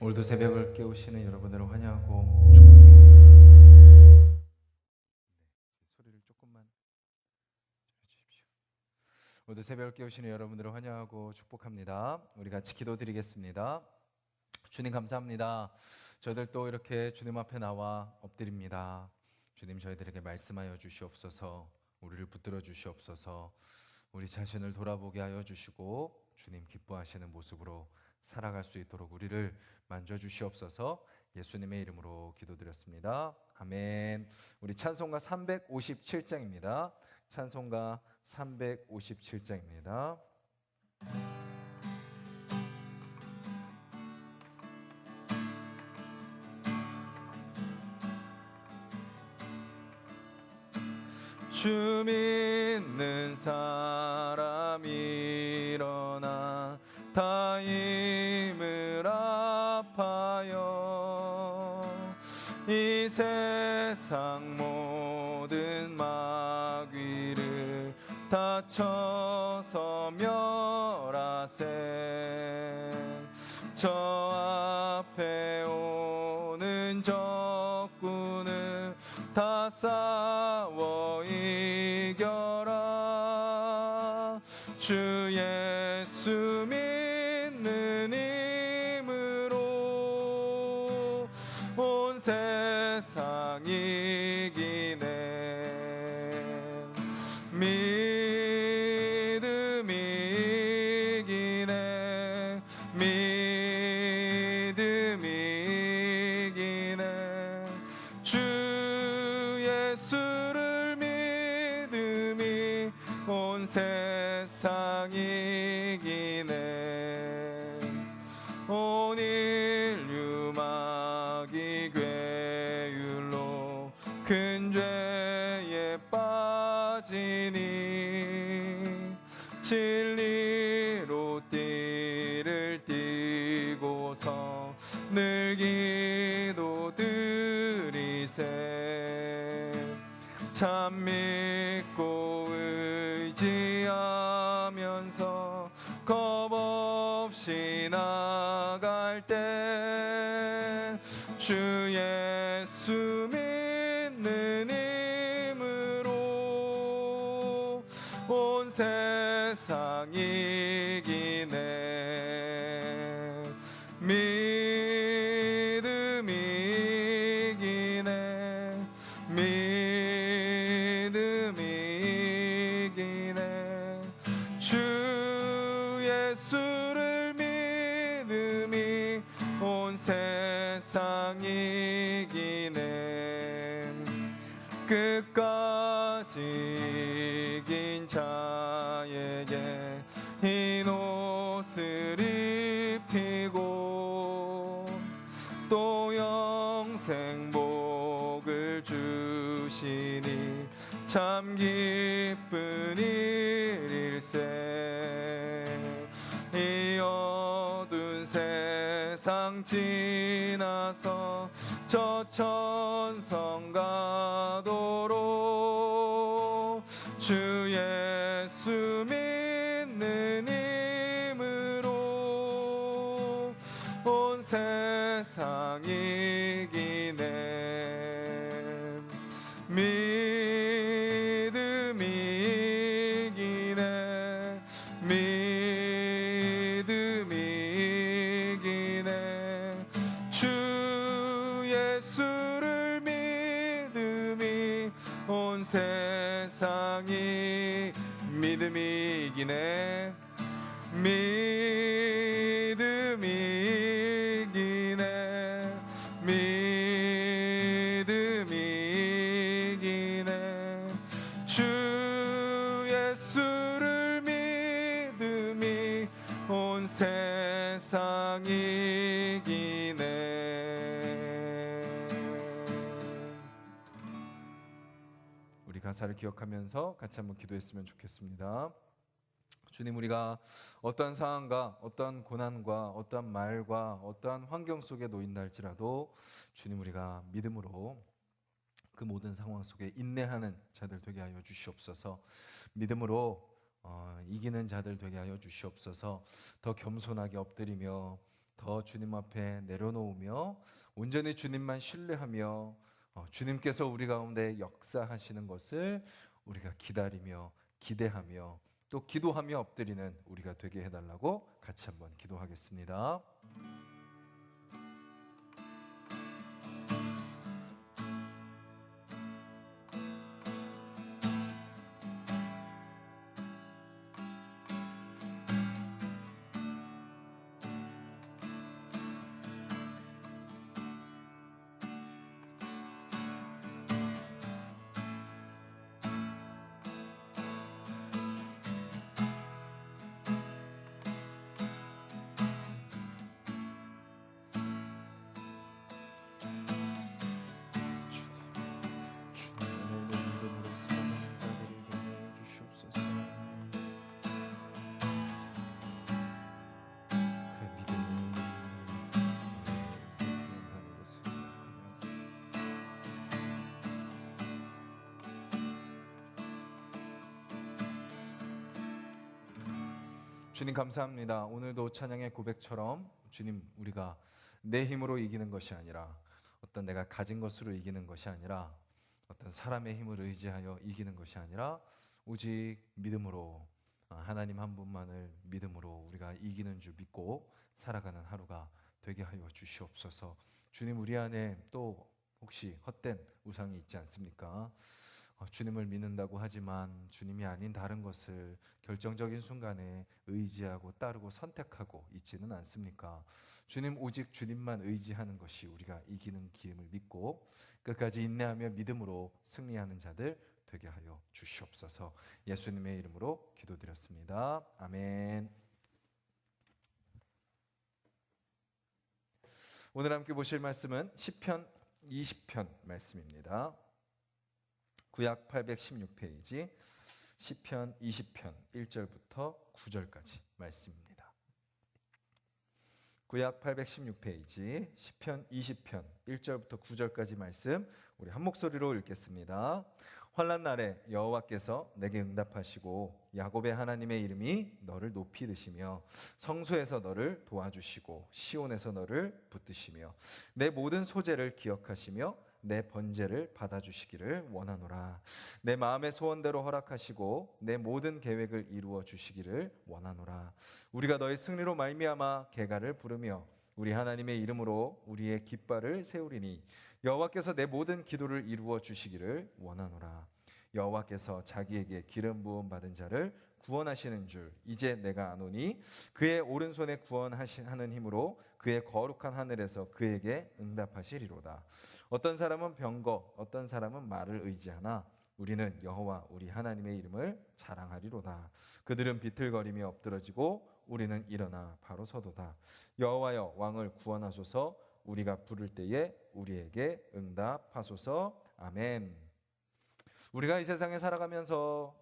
오늘도 새벽을 깨우시는 여러분들을 환영하고 축복합니다. 소리를 조금만. 오늘도 새벽을 깨우시는 여러분들을 환영하고 축복합니다. 우리 같이 기도드리겠습니다. 주님 감사합니다. 저희들 또 이렇게 주님 앞에 나와 엎드립니다. 주님 저희들에게 말씀하여 주시옵소서. 우리를 붙들어 주시옵소서. 우리 자신을 돌아보게 하여 주시고 주님 기뻐하시는 모습으로 살아갈 수 있도록 우리를 만져 주시옵소서. 예수님의 이름으로 기도드렸습니다. 아멘. 우리 찬송가 357장입니다. 찬송가 357장입니다. 주 믿는 사람 일어나 다 힘을 아파요. 이 세상 모든 마귀를 다 쳐서 멸하세. 저 앞에 오는 적군을 다 싸워 참믿 이긴 자에게 흰 옷을 입히고 또 영생 복을 주시니 참 기쁜 일일세. 이 어두운 세상 지나서 저 천성 가도록 세상이 믿음이 이기네 믿 기억하면서 같이 한번 기도했으면 좋겠습니다. 주님 우리가 어떠한 상황과 어떠한 고난과 어떠한 말과 어떠한 환경 속에 놓인다 할지라도 주님 우리가 믿음으로 그 모든 상황 속에 인내하는 자들 되게 하여 주시옵소서. 믿음으로 어, 이기는 자들 되게 하여 주시옵소서. 더 겸손하게 엎드리며 더 주님 앞에 내려놓으며 온전히 주님만 신뢰하며 어, 주님께서 우리 가운데 역사하시는 것을 우리가 기다리며 기대하며 또 기도하며 엎드리는 우리가 되게 해달라고 같이 한번 기도하겠습니다. 주님 감사합니다. 오늘도 찬양의 고백처럼 주님 우리가 내 힘으로 이기는 것이 아니라 어떤 내가 가진 것으로 이기는 것이 아니라 어떤 사람의 힘을 의지하여 이기는 것이 아니라 오직 믿음으로 아, 하나님 한 분만을 믿음으로 우리가 이기는 줄 믿고 살아가는 하루가 되게 하여 주시옵소서. 주님 우리 안에 또 혹시 헛된 우상이 있지 않습니까? 어, 주님을 믿는다고 하지만 주님이 아닌 다른 것을 결정적인 순간에 의지하고 따르고 선택하고 있지는 않습니까? 주님 오직 주님만 의지하는 것이 우리가 이기는 기임을 믿고 끝까지 인내하며 믿음으로 승리하는 자들 되게 하여 주시옵소서. 예수님의 이름으로 기도드렸습니다. 아멘. 오늘 함께 보실 말씀은 시편 20편 말씀입니다. 구약 816페이지 시편 20편 1절부터 9절까지 말씀입니다. 구약 816페이지 시편 20편 1절부터 9절까지 말씀 우리 한 목소리로 읽겠습니다. 환난 날에 여호와께서 내게 응답하시고 야곱의 하나님의 이름이 너를 높이 드시며 성소에서 너를 도와주시고 시온에서 너를 붙드시며 내 모든 소재를 기억하시며 내 번제를 받아주시기를 원하노라. 내 마음의 소원대로 허락하시고 내 모든 계획을 이루어 주시기를 원하노라. 우리가 너의 승리로 말미암아 개가를 부르며 우리 하나님의 이름으로 우리의 깃발을 세우리니 여호와께서 내 모든 기도를 이루어 주시기를 원하노라. 여호와께서 자기에게 기름 부음 받은 자를 구원하시는 줄 이제 내가 아노니 그의 오른손에 구원하는 힘으로 그의 거룩한 하늘에서 그에게 응답하시리로다. 어떤 사람은 병거, 어떤 사람은 말을 의지하나 우리는 여호와 우리 하나님의 이름을 자랑하리로다. 그들은 비틀거리며 엎드러지고 우리는 일어나 바로 서도다. 여호와여 왕을 구원하소서. 우리가 부를 때에 우리에게 응답하소서. 아멘. 우리가 이 세상에 살아가면서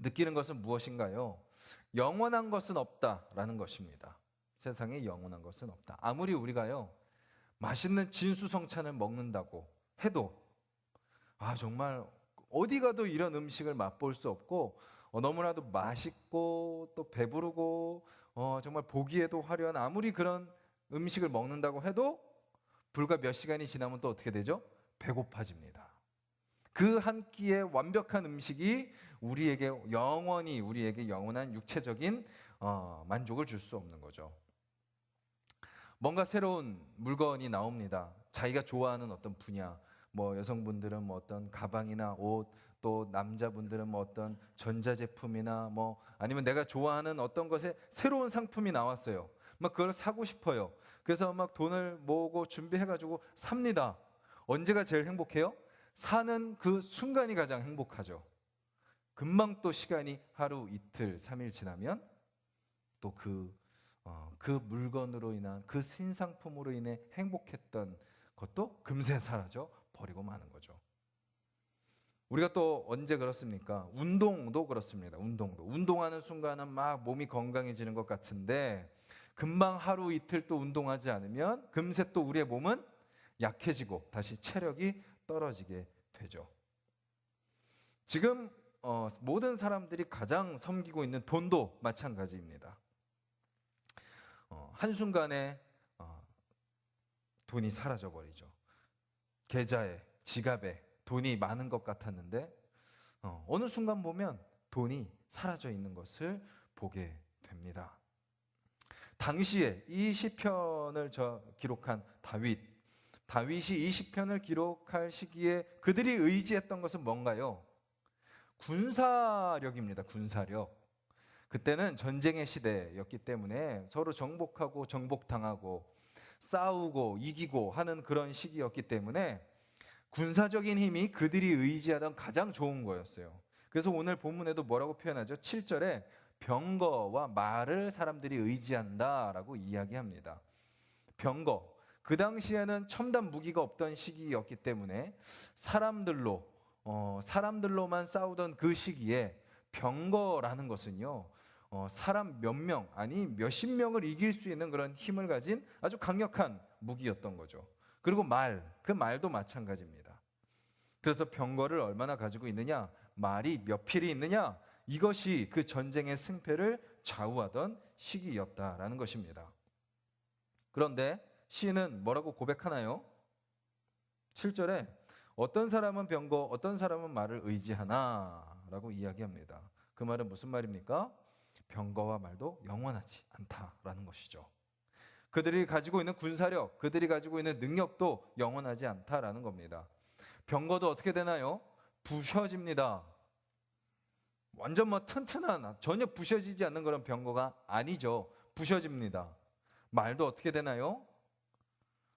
느끼는 것은 무엇인가요? 영원한 것은 없다라는 것입니다. 세상에 영원한 것은 없다. 아무리 우리가요 맛있는 진수성찬을 먹는다고 해도 아 정말 어디 가도 이런 음식을 맛볼 수 없고 어, 너무나도 맛있고 또 배부르고 어, 정말 보기에도 화려한 아무리 그런 음식을 먹는다고 해도 불과 몇 시간이 지나면 또 어떻게 되죠? 배고파집니다. 그 한 끼의 완벽한 음식이 우리에게 영원히 우리에게 영원한 육체적인 어, 만족을 줄 수 없는 거죠. 뭔가 새로운 물건이 나옵니다. 자기가 좋아하는 어떤 분야, 뭐 여성분들은 뭐 어떤 가방이나 옷, 또 남자분들은 뭐 어떤 전자제품이나 뭐 아니면 내가 좋아하는 어떤 것에 새로운 상품이 나왔어요. 막 그걸 사고 싶어요. 그래서 막 돈을 모으고 준비해가지고 삽니다. 언제가 제일 행복해요? 사는 그 순간이 가장 행복하죠. 금방 또 시간이 하루, 이틀, 삼일 지나면 또 그 어, 그 물건으로 인한 그 신상품으로 인해 행복했던 것도 금세 사라져 버리고 마는 거죠. 우리가 또 언제 그렇습니까? 운동도 그렇습니다. 운동도 운동하는 순간은 막 몸이 건강해지는 것 같은데 금방 하루 이틀 또 운동하지 않으면 금세 또 우리의 몸은 약해지고 다시 체력이 떨어지게 되죠. 지금 어, 모든 사람들이 가장 섬기고 있는 돈도 마찬가지입니다. 어, 한순간에 어, 돈이 사라져 버리죠. 계좌에 지갑에 돈이 많은 것 같았는데 어, 어느 순간 보면 돈이 사라져 있는 것을 보게 됩니다. 당시에 이 시편을 저 기록한 다윗 다윗이 이 시편을 기록할 시기에 그들이 의지했던 것은 뭔가요? 군사력입니다. 군사력. 그때는 전쟁의 시대였기 때문에 서로 정복하고 정복당하고 싸우고 이기고 하는 그런 시기였기 때문에 군사적인 힘이 그들이 의지하던 가장 좋은 거였어요. 그래서 오늘 본문에도 뭐라고 표현하죠? 7절에 병거와 말을 사람들이 의지한다라고 이야기합니다. 병거. 그 당시에는 첨단 무기가 없던 시기였기 때문에 사람들로 어, 사람들로만 싸우던 그 시기에 병거라는 것은요. 어, 사람 몇 명, 아니 몇십 명을 이길 수 있는 그런 힘을 가진 아주 강력한 무기였던 거죠. 그리고 말, 그 말도 마찬가지입니다. 그래서 병거를 얼마나 가지고 있느냐, 말이 몇 필이 있느냐, 이것이 그 전쟁의 승패를 좌우하던 시기였다라는 것입니다. 그런데 시인은 뭐라고 고백하나요? 7절에 어떤 사람은 병거, 어떤 사람은 말을 의지하나 라고 이야기합니다. 그 말은 무슨 말입니까? 병거와 말도 영원하지 않다라는 것이죠. 그들이 가지고 있는 군사력, 그들이 가지고 있는 능력도 영원하지 않다라는 겁니다. 병거도 어떻게 되나요? 부셔집니다. 완전 뭐 튼튼한 전혀 부셔지지 않는 그런 병거가 아니죠. 부셔집니다. 말도 어떻게 되나요?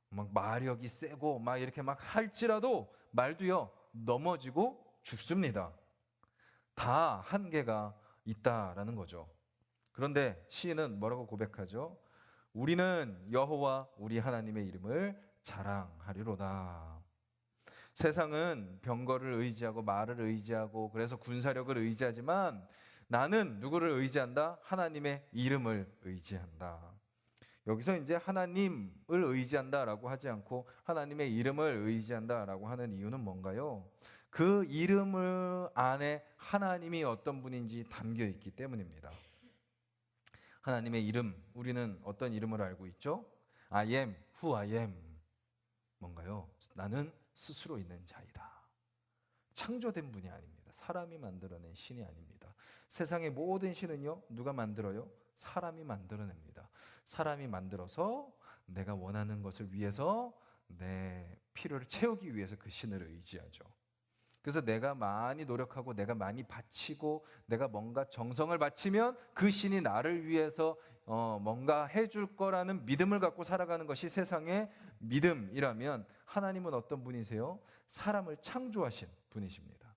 막 마력이 세고 막 이렇게 막 할지라도 말도요 넘어지고 죽습니다. 다 한계가 있다라는 거죠. 그런데 시인은 뭐라고 고백하죠? 우리는 여호와 우리 하나님의 이름을 자랑하리로다. 세상은 병거를 의지하고 말을 의지하고 그래서 군사력을 의지하지만 나는 누구를 의지한다? 하나님의 이름을 의지한다. 여기서 이제 하나님을 의지한다라고 하지 않고 하나님의 이름을 의지한다라고 하는 이유는 뭔가요? 그 이름을 안에 하나님이 어떤 분인지 담겨 있기 때문입니다. 하나님의 이름, 우리는 어떤 이름을 알고 있죠? I am who I am. 뭔가요? 나는 스스로 있는 자이다. 창조된 분이 아닙니다. 사람이 만들어낸 신이 아닙니다. 세상의 모든 신은요, 누가 만들어요? 사람이 만들어냅니다. 사람이 만들어서 내가 원하는 것을 위해서 내 필요를 채우기 위해서 그 신을 의지하죠. 그래서 내가 많이 노력하고 내가 많이 바치고 내가 뭔가 정성을 바치면 그 신이 나를 위해서 어 뭔가 해줄 거라는 믿음을 갖고 살아가는 것이 세상의 믿음이라면 하나님은 어떤 분이세요? 사람을 창조하신 분이십니다.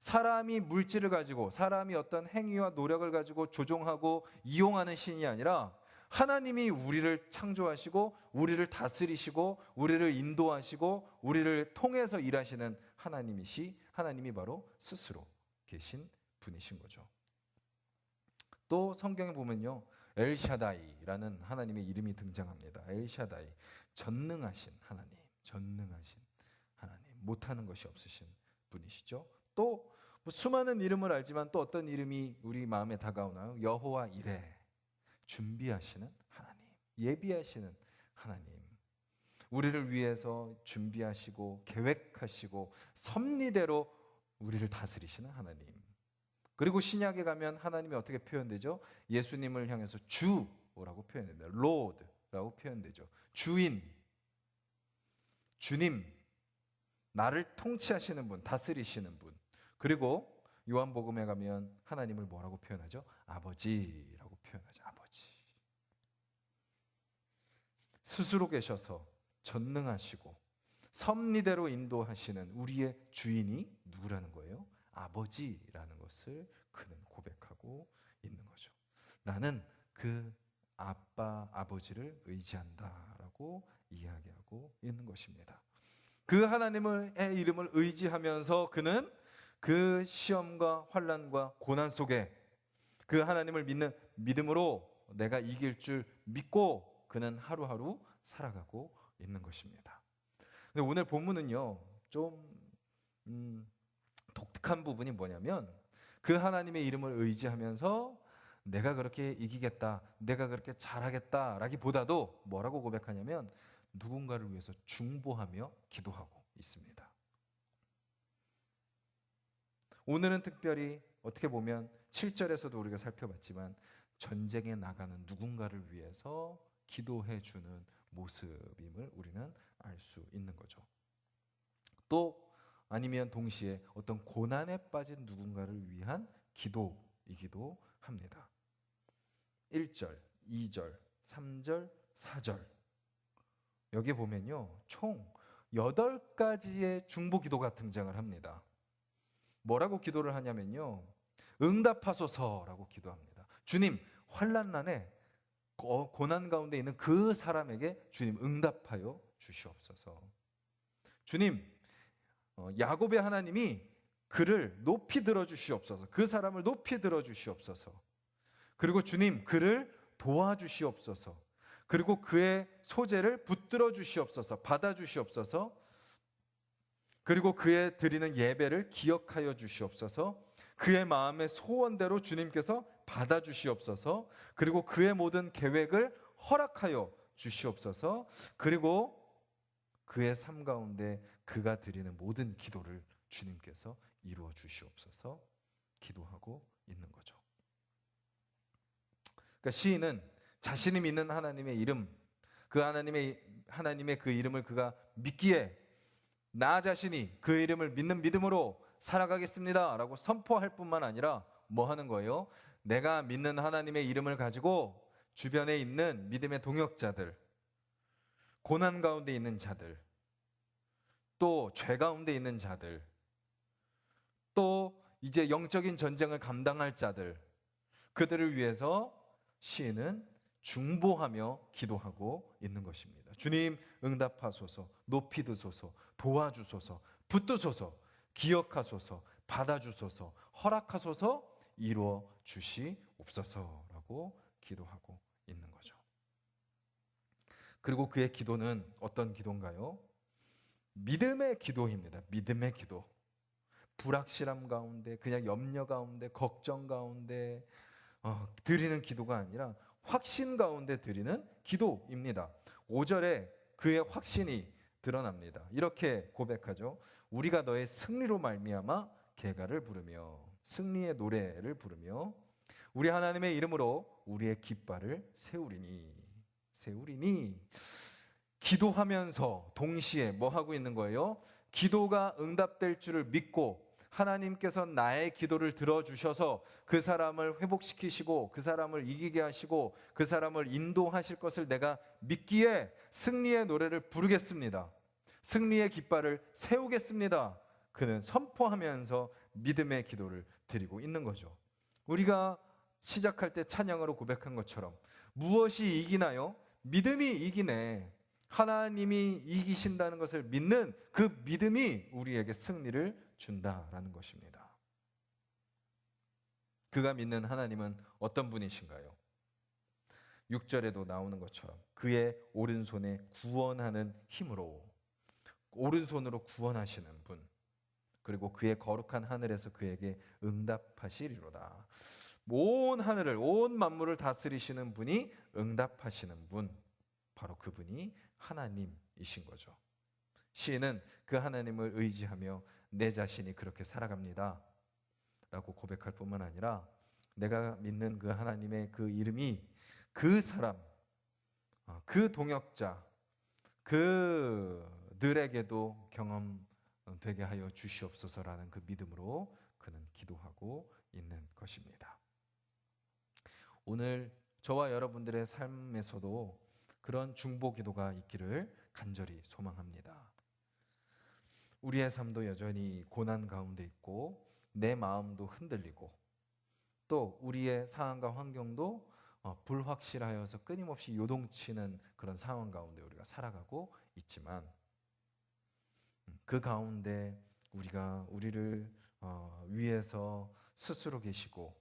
사람이 물질을 가지고 사람이 어떤 행위와 노력을 가지고 조종하고 이용하는 신이 아니라 하나님이 우리를 창조하시고 우리를 다스리시고 우리를 인도하시고 우리를 통해서 일하시는 하나님이시 하나님이 바로 스스로 계신 분이신 거죠. 또 성경에 보면요. 엘샤다이라는 하나님의 이름이 등장합니다. 엘샤다이 전능하신 하나님, 전능하신 하나님, 못하는 것이 없으신 분이시죠. 또뭐 수많은 이름을 알지만 또 어떤 이름이 우리 마음에 다가오나요? 여호와 이레 준비하시는 하나님, 예비하시는 하나님. 우리를 위해서 준비하시고 계획하시고 섭리대로 우리를 다스리시는 하나님. 그리고 신약에 가면 하나님이 어떻게 표현되죠? 예수님을 향해서 주라고 표현됩니다. Lord라고 표현되죠. 주인, 주님, 나를 통치하시는 분, 다스리시는 분. 그리고 요한복음에 가면 하나님을 뭐라고 표현하죠? 아버지라고 표현하죠. 아버지. 스스로 계셔서 전능하시고 섭리대로 인도하시는 우리의 주인이 누구라는 거예요? 아버지라는 것을 그는 고백하고 있는 거죠. 나는 그 아빠 아버지를 의지한다라고 이야기하고 있는 것입니다. 그 하나님의 이름을 의지하면서 그는 그 시험과 환란과 고난 속에 그 하나님을 믿는 믿음으로 내가 이길 줄 믿고 그는 하루하루 살아가고 있는 것입니다. 근데 오늘 본문은요 좀 음, 독특한 부분이 뭐냐면 그 하나님의 이름을 의지하면서 내가 그렇게 이기겠다, 내가 그렇게 잘하겠다 라기보다도 뭐라고 고백하냐면 누군가를 위해서 중보하며 기도하고 있습니다. 오늘은 특별히 어떻게 보면 7절에서도 우리가 살펴봤지만 전쟁에 나가는 누군가를 위해서 기도해 주는 모습임을 우리는 알 수 있는 거죠. 또 아니면 동시에 어떤 고난에 빠진 누군가를 위한 기도이기도 합니다. 1절, 2절, 3절, 4절. 여기 보면요. 총 8가지의 중보 기도가 등장을 합니다. 뭐라고 기도를 하냐면요. 응답하소서라고 기도합니다. 주님, 환란 난에 고난 가운데 있는 그 사람에게 주님 응답하여 주시옵소서. 주님, 어, 야곱의 하나님이 그를 높이 들어 주시옵소서. 그 사람을 높이 들어 주시옵소서. 그리고 주님, 그를 도와주시옵소서. 그리고 그의 소재를 붙들어 주시옵소서. 받아 주시옵소서. 그리고 그의 드리는 예배를 기억하여 주시옵소서. 그의 마음의 소원대로 주님께서 받아 주시옵소서. 그리고 그의 모든 계획을 허락하여 주시옵소서. 그리고 그의 삶 가운데 그가 드리는 모든 기도를 주님께서 이루어 주시옵소서. 기도하고 있는 거죠. 그러니까 시인은 자신이 믿는 하나님의 이름, 그 하나님의 하나님의 그 이름을 그가 믿기에 나 자신이 그 이름을 믿는 믿음으로 살아가겠습니다라고 선포할 뿐만 아니라 뭐 하는 거예요? 내가 믿는 하나님의 이름을 가지고 주변에 있는 믿음의 동역자들, 고난 가운데 있는 자들, 또 죄 가운데 있는 자들, 또 이제 영적인 전쟁을 감당할 자들, 그들을 위해서 시인은 중보하며 기도하고 있는 것입니다. 주님 응답하소서, 높이 드소서, 도와주소서, 붙드소서, 기억하소서, 받아주소서, 허락하소서, 이루어 주시옵소서라고 기도하고 있는 거죠. 그리고 그의 기도는 어떤 기도인가요? 믿음의 기도입니다. 믿음의 기도. 불확실함 가운데, 그냥 염려 가운데, 걱정 가운데 어, 드리는 기도가 아니라 확신 가운데 드리는 기도입니다. 5절에 그의 확신이 드러납니다. 이렇게 고백하죠. 우리가 너의 승리로 말미암아 개가를 부르며 승리의 노래를 부르며 우리 하나님의 이름으로 우리의 깃발을 세우리니 세우리니 기도하면서 동시에 뭐 하고 있는 거예요? 기도가 응답될 줄을 믿고 하나님께서 나의 기도를 들어주셔서 그 사람을 회복시키시고 그 사람을 이기게 하시고 그 사람을 인도하실 것을 내가 믿기에 승리의 노래를 부르겠습니다. 승리의 깃발을 세우겠습니다. 그는 선포하면서 믿음의 기도를 드리고 있는 거죠. 우리가 시작할 때 찬양으로 고백한 것처럼 무엇이 이기나요? 믿음이 이기네. 하나님이 이기신다는 것을 믿는 그 믿음이 우리에게 승리를 준다라는 것입니다. 그가 믿는 하나님은 어떤 분이신가요? 6절에도 나오는 것처럼 그의 오른손에 구원하는 힘으로 오른손으로 구원하시는 분 그리고 그의 거룩한 하늘에서 그에게 응답하시리로다. 온 하늘을 온 만물을 다스리시는 분이 응답하시는 분 바로 그분이 하나님이신 거죠. 시인은 그 하나님을 의지하며 내 자신이 그렇게 살아갑니다. 라고 고백할 뿐만 아니라 내가 믿는 그 하나님의 그 이름이 그 사람, 어, 그 동역자, 그들에게도 경험 되게 하여 주시옵소서라는 그 믿음으로 그는 기도하고 있는 것입니다. 오늘 저와 여러분들의 삶에서도 그런 중보 기도가 있기를 간절히 소망합니다. 우리의 삶도 여전히 고난 가운데 있고 내 마음도 흔들리고 또 우리의 상황과 환경도 어, 불확실하여서 끊임없이 요동치는 그런 상황 가운데 우리가 살아가고 있지만 음, 그 가운데 우리가 우리를 어, 위해서 스스로 계시고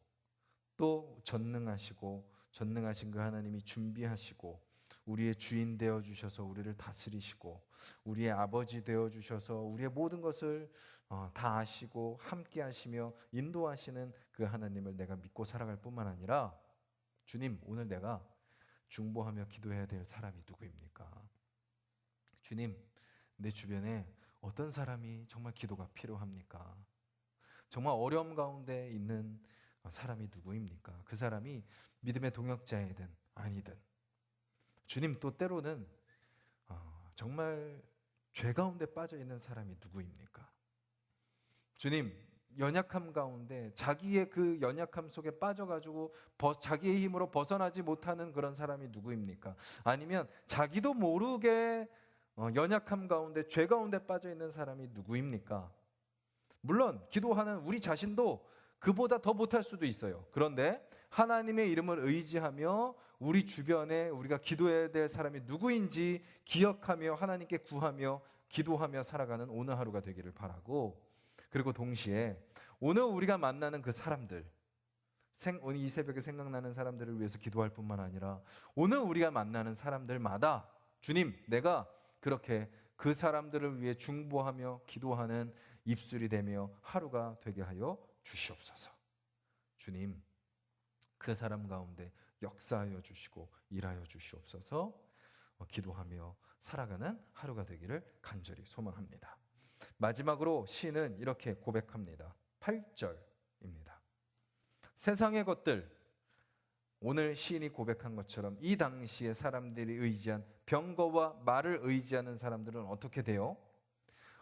또 전능하시고 전능하신 그 하나님이 준비하시고 우리의 주인 되어 주셔서 우리를 다스리시고 우리의 아버지 되어 주셔서 우리의 모든 것을 어, 다 아시고 함께 하시며 인도하시는 그 하나님을 내가 믿고 살아갈 뿐만 아니라 주님, 오늘 내가 중보하며 기도해야 될 사람이 누구입니까? 주님, 내 주변에 어떤 사람이 정말 기도가 필요합니까? 정말 어려움 가운데 있는 사람이 누구입니까? 그 사람이 믿음의 동역자이든 아니든 주님 또 때로는 어, 정말 죄 가운데 빠져 있는 사람이 누구입니까? 주님 연약함 가운데 자기의 그 연약함 속에 빠져가지고 버, 자기의 힘으로 벗어나지 못하는 그런 사람이 누구입니까? 아니면 자기도 모르게 어, 연약함 가운데 죄 가운데 빠져 있는 사람이 누구입니까? 물론 기도하는 우리 자신도 그보다 더 못할 수도 있어요. 그런데 하나님의 이름을 의지하며 우리 주변에 우리가 기도해야 될 사람이 누구인지 기억하며 하나님께 구하며 기도하며 살아가는 오늘 하루가 되기를 바라고 그리고 동시에 오늘 우리가 만나는 그 사람들 생, 오늘 이 새벽에 생각나는 사람들을 위해서 기도할 뿐만 아니라 오늘 우리가 만나는 사람들마다 주님 내가 그렇게 그 사람들을 위해 중보하며 기도하는 입술이 되며 하루가 되게 하여 주시옵소서. 주님, 그 사람 가운데 역사하여 주시고 일하여 주시옵소서. 어, 기도하며 살아가는 하루가 되기를 간절히 소망합니다. 마지막으로 시는 이렇게 고백합니다. 8절입니다. 세상의 것들 오늘 시인이 고백한 것처럼 이 당시에 사람들이 의지한 병거와 말을 의지하는 사람들은 어떻게 돼요?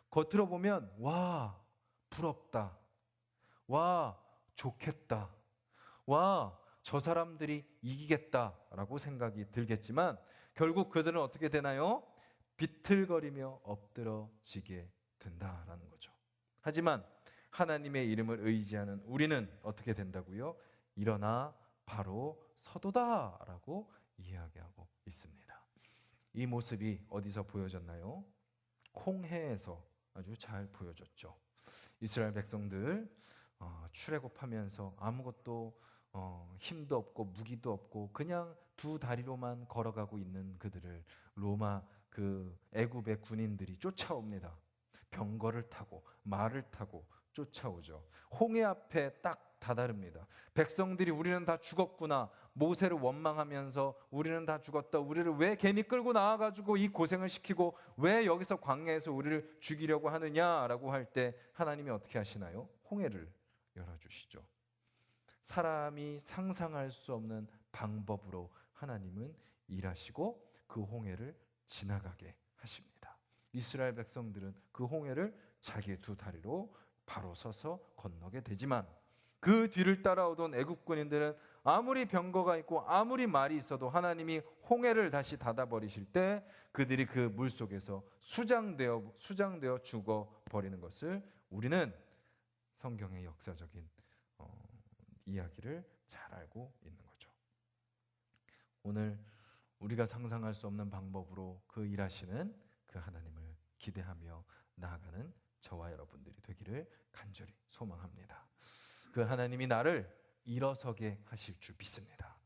겉으로 보면 와 부럽다. 와 좋겠다. 와 저 사람들이 이기겠다라고 생각이 들겠지만 결국 그들은 어떻게 되나요? 비틀거리며 엎드러지게 된다라는 거죠. 하지만 하나님의 이름을 의지하는 우리는 어떻게 된다고요? 일어나 바로 서도다라고 이야기하고 있습니다. 이 모습이 어디서 보여졌나요? 홍해에서 아주 잘 보여줬죠. 이스라엘 백성들 어, 출애굽하면서 아무것도 어, 힘도 없고 무기도 없고 그냥 두 다리로만 걸어가고 있는 그들을 로마 그 애굽의 군인들이 쫓아옵니다. 병거를 타고 말을 타고 쫓아오죠. 홍해 앞에 딱 다다릅니다. 백성들이 우리는 다 죽었구나. 모세를 원망하면서 우리는 다 죽었다. 우리를 왜 괜히 끌고 나와 가지고 이 고생을 시키고 왜 여기서 광야에서 우리를 죽이려고 하느냐라고 할 때 하나님이 어떻게 하시나요? 홍해를 열어 주시죠. 사람이 상상할 수 없는 방법으로 하나님은 일하시고 그 홍해를 지나가게 하십니다. 이스라엘 백성들은 그 홍해를 자기의 두 다리로 바로 서서 건너게 되지만 그 뒤를 따라오던 애국 군인들은 아무리 병거가 있고 아무리 말이 있어도 하나님이 홍해를 다시 닫아 버리실 때 그들이 그 물 속에서 수장되어 수장되어 죽어 버리는 것을 우리는 성경의 역사적인 어, 이야기를 잘 알고 있는 거죠. 오늘 우리가 상상할 수 없는 방법으로 그 일하시는 그 하나님을 기대하며 나아가는 저와 여러분들이 되기를 간절히 소망합니다. 그 하나님이 나를 일어서게 하실 줄 믿습니다.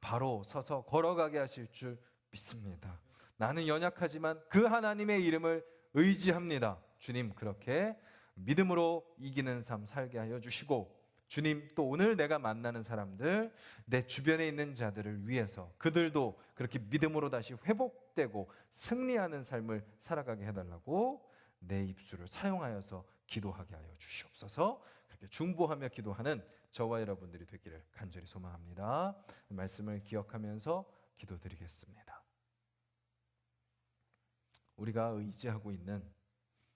바로 서서 걸어가게 하실 줄 믿습니다. 나는 연약하지만 그 하나님의 이름을 의지합니다. 주님 그렇게 믿음으로 이기는 삶 살게 하여 주시고 주님 또 오늘 내가 만나는 사람들 내 주변에 있는 자들을 위해서 그들도 그렇게 믿음으로 다시 회복되고 승리하는 삶을 살아가게 해달라고 내 입술을 사용하여서 기도하게 하여 주시옵소서. 그렇게 중보하며 기도하는 저와 여러분들이 되기를 간절히 소망합니다. 말씀을 기억하면서 기도드리겠습니다. 우리가 의지하고 있는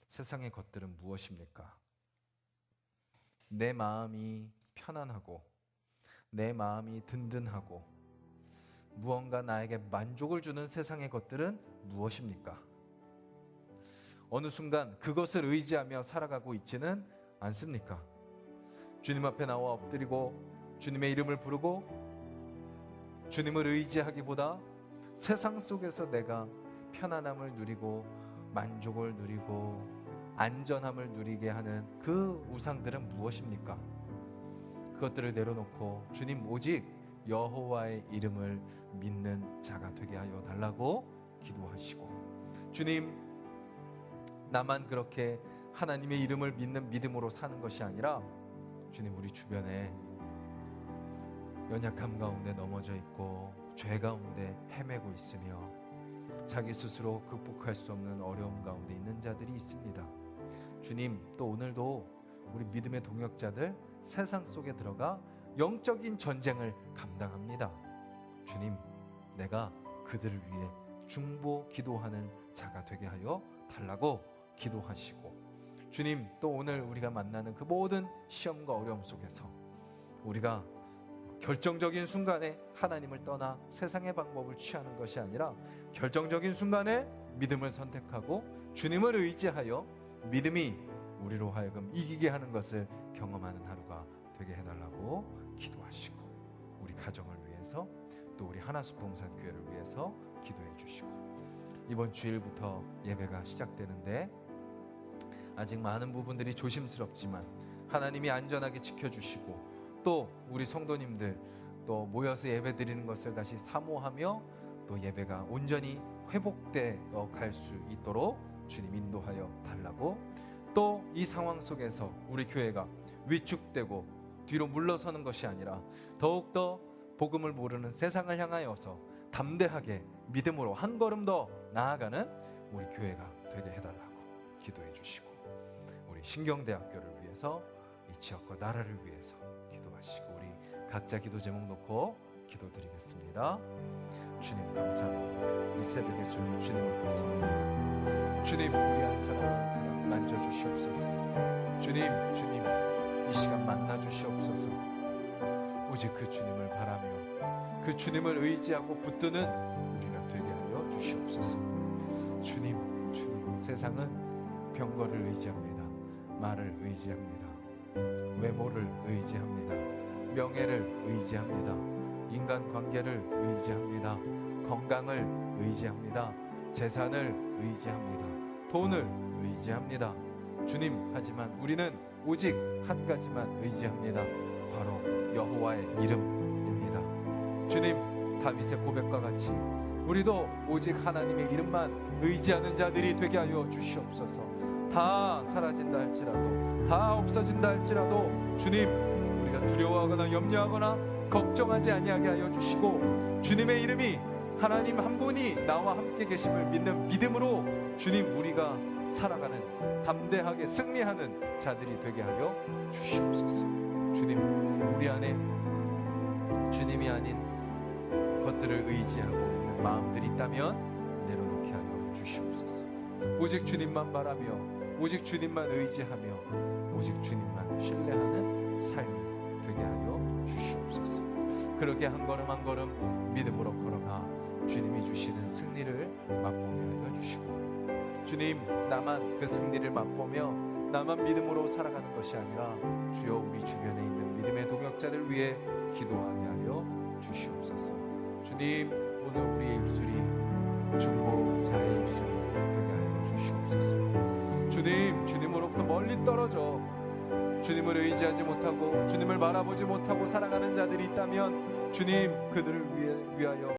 세상의 것들은 무엇입니까? 내 마음이 편안하고 내 마음이 든든하고 무언가 나에게 만족을 주는 세상의 것들은 무엇입니까? 어느 순간 그것을 의지하며 살아가고 있지는 않습니까? 주님 앞에 나와 엎드리고 주님의 이름을 부르고 주님을 의지하기보다 세상 속에서 내가 편안함을 누리고 만족을 누리고 안전함을 누리게 하는 그 우상들은 무엇입니까? 그것들을 내려놓고 주님 오직 여호와의 이름을 믿는 자가 되게 하여 달라고 기도하시고 주님 나만 그렇게 하나님의 이름을 믿는 믿음으로 사는 것이 아니라 주님 우리 주변에 연약함 가운데 넘어져 있고 죄 가운데 헤매고 있으며 자기 스스로 극복할 수 없는 어려움 가운데 있는 자들이 있습니다. 주님 또 오늘도 우리 믿음의 동역자들 세상 속에 들어가 영적인 전쟁을 감당합니다. 주님 내가 그들을 위해 중보 기도하는 자가 되게 하여 달라고 기도하시고 주님 또 오늘 우리가 만나는 그 모든 시험과 어려움 속에서 우리가 결정적인 순간에 하나님을 떠나 세상의 방법을 취하는 것이 아니라 결정적인 순간에 믿음을 선택하고 주님을 의지하여 믿음이 우리로 하여금 이기게 하는 것을 경험하는 하루가 되게 해달라고 기도하시고 우리 가정을 위해서 또 우리 하나숲 봉사교회를 위해서 기도해 주시고 이번 주일부터 예배가 시작되는데 아직 많은 부분들이 조심스럽지만 하나님이 안전하게 지켜주시고 또 우리 성도님들 또 모여서 예배 드리는 것을 다시 사모하며 또 예배가 온전히 회복되어 갈 수 있도록 주님 인도하여 달라고 또 이 상황 속에서 우리 교회가 위축되고 뒤로 물러서는 것이 아니라 더욱더 복음을 모르는 세상을 향하여서 담대하게 믿음으로 한 걸음 더 나아가는 우리 교회가 되게 해달라고 기도해 주시고 우리 신경대학교를 위해서 이 지역과 나라를 위해서 기도하시고 우리 각자 기도 제목 놓고 기도드리겠습니다. 주님 감사합니다. 이 새벽에 저는 주님 앞에서. 주님 우리 한 사람 한 사람 만져 주시옵소서. 주님 주님 이 시간 만나 주시옵소서. 오직 그 주님을 바라며 그 주님을 의지하고 붙드는 우리가 되게 하여 주시옵소서. 주님 주님 세상은 병거를 의지합니다. 말을 의지합니다. 외모를 의지합니다. 명예를 의지합니다. 인간 관계를 의지합니다. 건강을 의지합니다. 재산을 의지합니다. 돈을 의지합니다. 주님, 하지만 우리는 오직 한 가지만 의지합니다. 바로 여호와의 이름입니다. 주님, 다윗의 고백과 같이 우리도 오직 하나님의 이름만 의지하는 자들이 되게 하여 주시옵소서. 다 사라진다 할지라도 다 없어진다 할지라도 주님 우리가 두려워하거나 염려하거나 걱정하지 아니하게 하여 주시고 주님의 이름이 하나님 한 분이 나와 함께 계심을 믿는 믿음으로 주님 우리가 살아가는 담대하게 승리하는 자들이 되게 하여 주시옵소서. 주님 우리 안에 주님이 아닌 것들을 의지하고 있는 마음들이 있다면 내려놓게 하여 주시옵소서. 오직 주님만 바라며 오직 주님만 의지하며 오직 주님만 신뢰하는 삶이 되게 하여 주시옵소서. 그렇게 한 걸음 한 걸음 믿음으로 걸어가 주님이 주시는 승리를 맛보게 하여 주시고 주님 나만 그 승리를 맛보며 나만 믿음으로 살아가는 것이 아니라 주여 우리 주변에 있는 믿음의 동역자들 위해 기도하게 하여 주시옵소서. 주님 오늘 우리의 입술이 중보자의 입술이 되게 하여 주시옵소서. 주님 주님으로부터 멀리 떨어져 주님을 의지하지 못하고 주님을 바라보지 못하고 살아가는 자들이 있다면 주님 그들을 위해 위하여